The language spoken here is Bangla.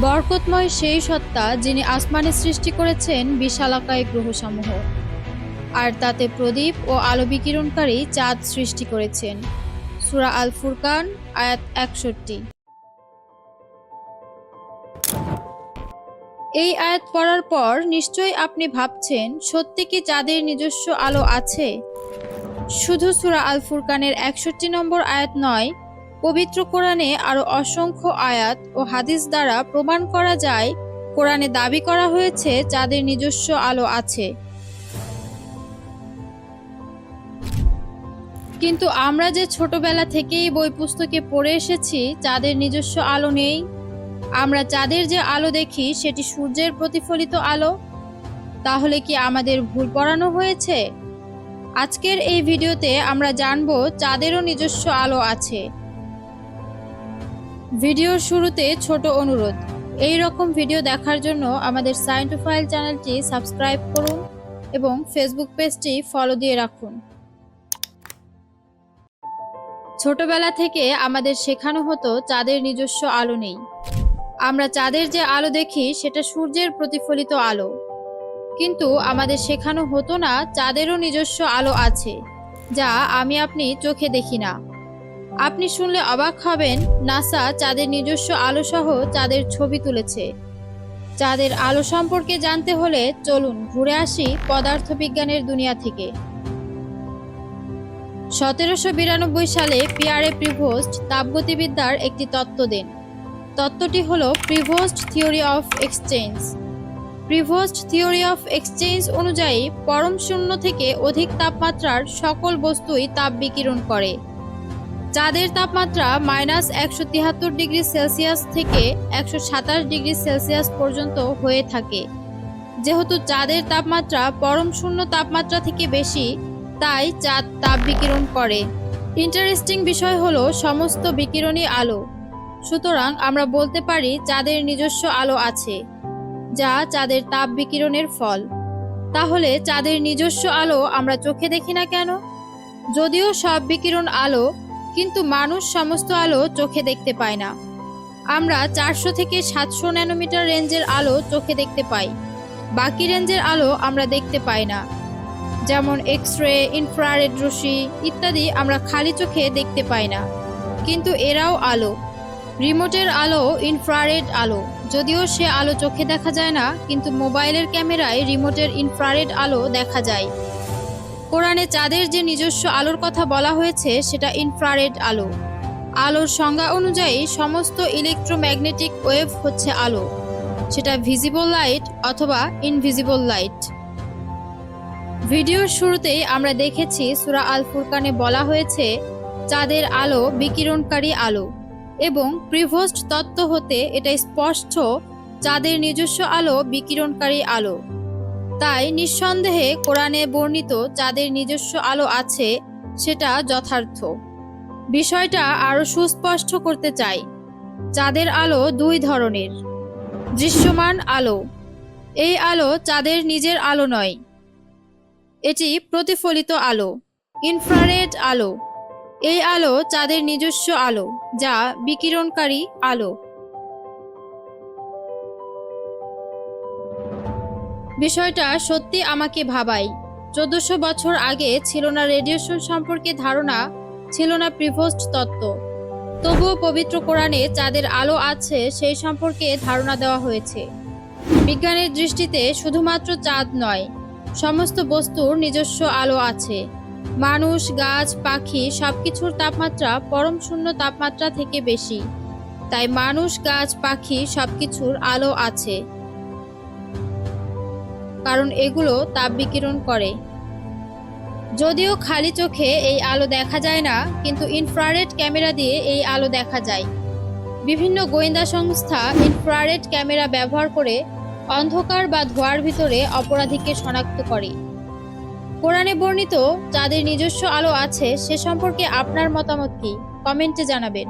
বরকতময় সেই সত্তা যিনি আসমানে সৃষ্টি করেছেন বিশালাকায় গ্রহসমূহ। আর তাতে প্রদীপ ও আলো বিকিরণকারী চাঁদ সৃষ্টি করেছেন। সুরা আল ফুরকান আয়াত একষট্টি। এই আয়াত পড়ার পর নিশ্চয়ই আপনি ভাবছেন, সত্যি কি চাঁদের নিজস্ব আলো আছে? শুধু সুরা আল ফুরকানের একষট্টি নম্বর আয়াত নয় পবিত্র কোরআনে আরও অসংখ্য আয়াত ও হাদিস দ্বারা প্রমাণ করা যায়, কোরআনে দাবি করা হয়েছে চাঁদের নিজস্ব আলো আছে। কিন্তু আমরা যে ছোটবেলা থেকেই বই পুস্তকে পড়ে এসেছি চাঁদের নিজস্ব আলো নেই? আমরা চাঁদের যে আলো দেখি, সেটি সূর্যের প্রতিফলিত আলো? তাহলে কি আমাদের ভুল পড়ানো হয়েছে? আজকের এই ভিডিওতে আমরা জানব চাঁদেরও নিজস্ব আলো আছে। ভিডিওর শুরুতে ছোট অনুরোধ, এই রকম ভিডিও দেখার জন্য আমাদের সাইন টু ফাইল চ্যানেলটি সাবস্ক্রাইব করুন এবং ফেসবুক পেজটি ফলো দিয়ে রাখুন। ছোটবেলা থেকে আমাদের শেখানো হতো চাঁদের নিজস্ব আলো নেই। আমরা চাঁদের যে আলো দেখি, সেটা সূর্যের প্রতিফলিত আলো। কিন্তু আমাদের শেখানো হতো না, চাঁদেরও নিজস্ব আলো আছে, যা আমি আপনি চোখে দেখি না। আপনি শুনলে অবাক হবেন, নাসা চাঁদের নিজস্ব আলো সহ চাঁদের ছবি তুলেছে। চাঁদের আলো সম্পর্কে জানতে হলে চলুন ঘুরে আসি পদার্থবিজ্ঞানের দুনিয়া থেকে। সতেরোশো বিরানব্বই সালে পিয়ারে প্রিভোস্ট তাপগতিবিদ্যার একটি তত্ত্ব দেন। তত্ত্বটি হল Prevost theory of exchange. Prevost theory of exchange অনুযায়ী পরম শূন্য থেকে অধিক তাপমাত্রার সকল বস্তুই তাপ বিকিরণ করে। চাঁদের তাপমাত্রা মাইনাস একশো তিয়াত্তর ডিগ্রি সেলসিয়াস থেকে একশো সাতাশ ডিগ্রি সেলসিয়াস পর্যন্ত হয়ে থাকে। যেহেতু চাঁদের তাপমাত্রা পরম শূন্য তাপমাত্রা থেকে বেশি, তাই চাঁদ তাপ বিকিরণ করে। ইন্টারেস্টিং বিষয় হলো সমস্ত বিকিরণী আলো। সুতরাং আমরা বলতে পারি চাঁদের নিজস্ব আলো আছে, যা চাঁদের তাপ বিকিরণের ফল। তাহলে চাঁদের নিজস্ব আলো আমরা চোখে দেখি না কেন? যদিও সব বিকিরণ আলো কিন্তু মানুষ সমস্ত আলো চোখে দেখতে পায় না। আমরা চারশো থেকে সাতশো ন্যানোমিটার রেঞ্জের আলো চোখে দেখতে পাই। বাকি রেঞ্জের আলো আমরা দেখতে পাই না। যেমন এক্স রে ইনফ্রারেড রশ্মি ইত্যাদি আমরা খালি চোখে দেখতে পাই না। কিন্তু এরাও আলো। রিমোটের আলো ইনফ্রারেড আলো। যদিও সে আলো চোখে দেখা যায় না, কিন্তু মোবাইলের ক্যামেরায় রিমোটের ইনফ্রারেড আলো দেখা যায়। কোরআনে চাঁদের যে নিজস্ব আলোর কথা বলা হয়েছে, সেটা ইনফ্রারেড আলো। আলোর সংজ্ঞা অনুযায়ী সমস্ত ইলেকট্রোম্যাগনেটিক ওয়েভ হচ্ছে আলো। সেটা ভিজিবল লাইট অথবা ইনভিজিবল লাইট ভিডিওর শুরুতেই আমরা দেখেছি সুরা আল ফুরকানে বলা হয়েছে, চাঁদের আলো বিকিরণকারী আলো এবং প্রিভোস্ট তত্ত্ব হতে এটা স্পষ্ট, চাঁদের নিজস্ব আলো বিকিরণকারী আলো। তাই নিঃসন্দেহে কোরআনে বর্ণিত চাঁদের নিজস্ব আলো আছে, সেটা যথার্থ। বিষয়টা আরও সুস্পষ্ট করতে চাই। চাঁদের আলো দুই ধরনের। দৃশ্যমান আলো। এই আলো চাঁদের নিজের আলো নয়। এটি প্রতিফলিত আলো, ইনফ্রারেড আলো। এই আলো চাঁদের নিজস্ব আলো, যা বিকিরণকারী আলো। বিষয়টা সত্যি আমাকে ভাবাই চোদ্দশো বছর আগে ছিল না রেডিয়েশন সম্পর্কে ধারণা, ছিল না প্রিভোস্ট তত্ত্ব। তবুও পবিত্র কোরআনে চাঁদের আলো আছে, সেই সম্পর্কে ধারণা দেওয়া হয়েছে। বিজ্ঞানের দৃষ্টিতে শুধুমাত্র চাঁদ নয়, সমস্ত বস্তুর নিজস্ব আলো আছে। মানুষ, গাছ, পাখি সবকিছুর তাপমাত্রা পরম শূন্য তাপমাত্রা থেকে বেশি। তাই মানুষ, গাছ, পাখি সবকিছুর আলো আছে। কারণ এগুলো তাপ বিকিরণ করে। যদিও খালি চোখে এই আলো দেখা যায় না, কিন্তু ইনফ্রারেড ক্যামেরা দিয়ে এই আলো দেখা যায়। বিভিন্ন গোয়েন্দা সংস্থা ইনফ্রারেড ক্যামেরা ব্যবহার করে অন্ধকার বা ধোঁয়ার ভিতরে অপরাধীকে শনাক্ত করে। কোরআনে বর্ণিত যাদের নিজস্ব আলো আছে, সে সম্পর্কে আপনার মতামত কি? কমেন্টে জানাবেন।